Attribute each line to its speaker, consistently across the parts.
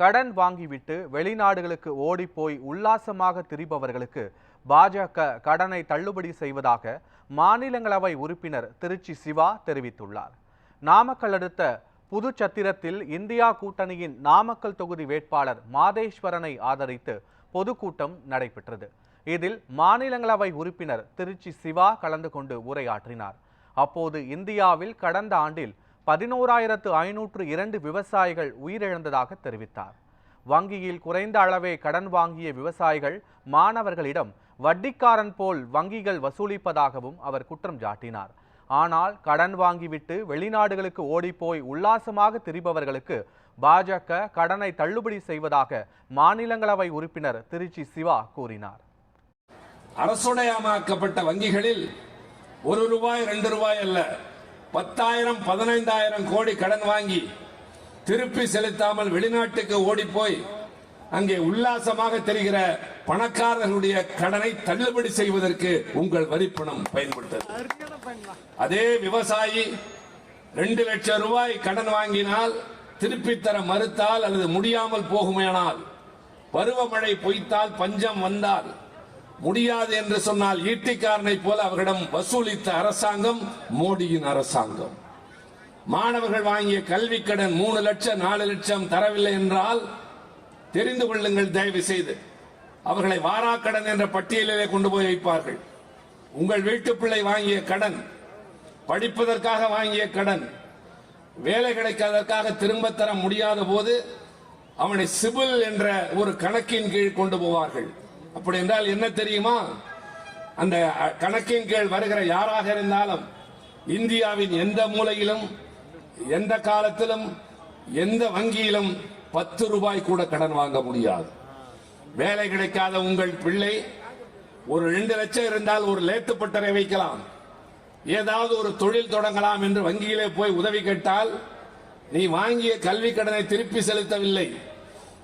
Speaker 1: கடன் வாங்கிவிட்டு வெளிநாடுகளுக்கு ஓடிப்போய் உல்லாசமாக திரிபவர்களுக்கு பாஜக கடனை தள்ளுபடி செய்வதாக மாநிலங்களவை உறுப்பினர் திருச்சி சிவா தெரிவித்துள்ளார். நாமக்கல் அடுத்த புதுச்சத்திரத்தில் இந்தியா கூட்டணியின் நாமக்கல் தொகுதி வேட்பாளர் மாதேஸ்வரனை ஆதரித்து பொதுக்கூட்டம் நடைபெற்றது. இதில் மாநிலங்களவை உறுப்பினர் திருச்சி சிவா கலந்து கொண்டு உரையாற்றினார். அப்போது இந்தியாவில் கடந்த ஆண்டில் பதினோராயிரத்து ஐநூற்று இரண்டு விவசாயிகள் உயிரிழந்ததாக தெரிவித்தார். வங்கியில் குறைந்த அளவே கடன் வாங்கிய விவசாயிகள் மாணவர்களிடம் வட்டிக்காரன் போல் வங்கிகள் வசூலிப்பதாகவும் அவர் குற்றம் சாட்டினார். ஆனால் கடன் வாங்கிவிட்டு வெளிநாடுகளுக்கு ஓடிப்போய் உல்லாசமாக திரிபவர்களுக்கு பாஜக கடனை தள்ளுபடி செய்வதாக மாநிலங்களவை உறுப்பினர் திருச்சி சிவா கூறினார்.
Speaker 2: அரசுடையமாக்கப்பட்ட வங்கிகளில் ஒரு ரூபாய் ரெண்டு ரூபாய் அல்ல. பத்தாயிரம் பதினைந்தாயிரம் கோடி கடன் வாங்கி திருப்பி செலுத்தாமல் வெளிநாட்டுக்கு ஓடிப்போய் அங்கே உல்லாசமாக தெரிகிற பணக்காரர்களுடைய கடனை தள்ளுபடி செய்வதற்கு உங்கள் வரிப்பணம் பயன்படுத்தது அதே விவசாயி ரெண்டு லட்சம் ரூபாய் கடன் வாங்கினால் திருப்பி தர மறுத்தால் அல்லது முடியாமல் போகுமேனால் பருவமழை பொய்த்தால் பஞ்சம் வந்தால் முடியாது என்று சொன்னால் ஈட்டிக்காரனை போல அவர்களிடம் வசூலித்த அரசாங்கம் மோடியின் அரசாங்கம். மாணவர்கள் வாங்கிய கல்வி கடன் மூணு லட்சம் நாலு லட்சம் தரவில்லை என்றால் தெரிந்து கொள்ளுங்கள் தயவு செய்து அவர்களை வாராக்கடன் என்ற பட்டியலிலே கொண்டு போய் வைப்பார்கள். உங்கள் வீட்டு பிள்ளை வாங்கிய கடன் படிப்பதற்காக வாங்கிய கடன் வேலை கிடைக்காததற்காக திரும்ப தர முடியாத போது அவனை சிபில் என்ற ஒரு கணக்கின் கீழ் கொண்டு போவார்கள். அப்படி என்றால் என்ன தெரியுமா? அந்த கணக்கின் கீழ் வருகிற யாராக இருந்தாலும் இந்தியாவின் எந்த மூலையிலும் எந்த காலத்திலும் எந்த வங்கியிலும் பத்து ரூபாய் கூட கடன் வாங்க முடியாது. வேலை கிடைக்காத உங்கள் பிள்ளை ஒரு ரெண்டு லட்சம் இருந்தால் ஒரு லேத்துப்பட்டறை வைக்கலாம். ஏதாவது ஒரு தொழில் தொடங்கலாம் என்று வங்கியிலே போய் உதவி கேட்டால் நீ வாங்கிய கல்வி கடனை திருப்பி செலுத்தவில்லை.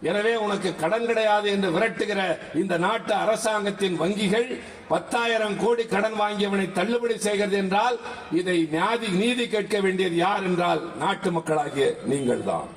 Speaker 2: எனவே உனக்கு கடன் கிடையாது என்று விரட்டுகிற இந்த நாட்டு அரசாங்கத்தின் வங்கிகள் பத்தாயிரம் கோடி கடன் வாங்கியவனை தள்ளுபடி செய்கிறது என்றால் இதை நியாதி நீதி கேட்க வேண்டியது யார் என்றால் நாட்டு மக்களாகிய நீங்கள்தான்.